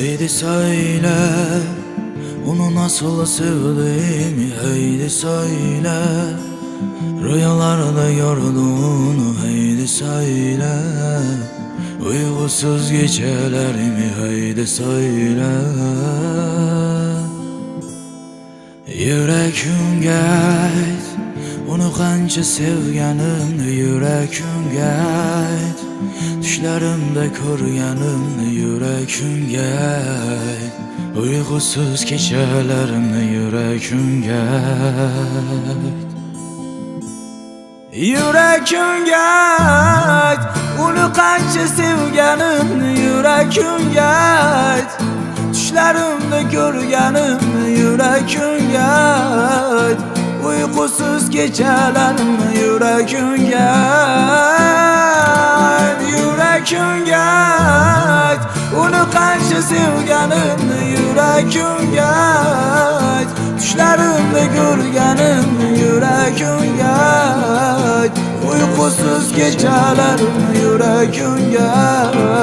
Haydi söyle Onu nasıl sevdiğimi Haydi söyle Rüyalarda gördüğünü Haydi söyle Uykusuz gecelerimi Haydi söyle. Yüreğim gayt Onu qancha sevganimni yuragim gayt Tushlarımda ko'rganimni yuragim gayt Uyqusiz kechalarimni yuragim gayt Yuragim gayt Uni qancha sevganimni yuragim gayt Düşlerimde görgenim yüreğim gayt Uykusuz gecelerim yüreğim gayt Yüreğim gayt Onu kanşı sevgenim yüreğim gayt Düşlerimde görgenim yüreğim gayt Uykusuz gecelerim yüreğim gayt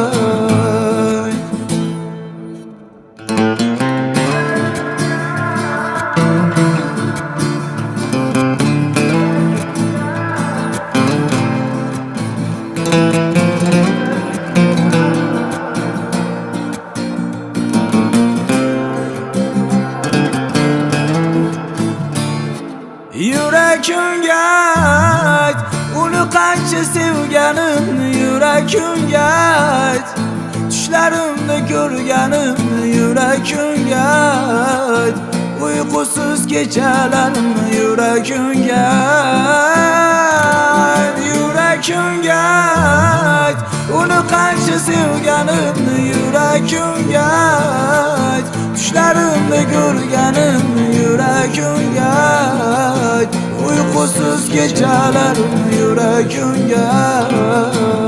Yüreğim gayt Onu kança sevgenim Yüreğim gayt Düşlerimde görgenim Yüreğim gayt Uykusuz gecelerim Yüreğim gayt Yüreğim gayt Onu kança sevgenim Yüreğim gayt Düşlerimde görgenim Yüreğim gayt Uykusuz gecelerim yüreğim gayt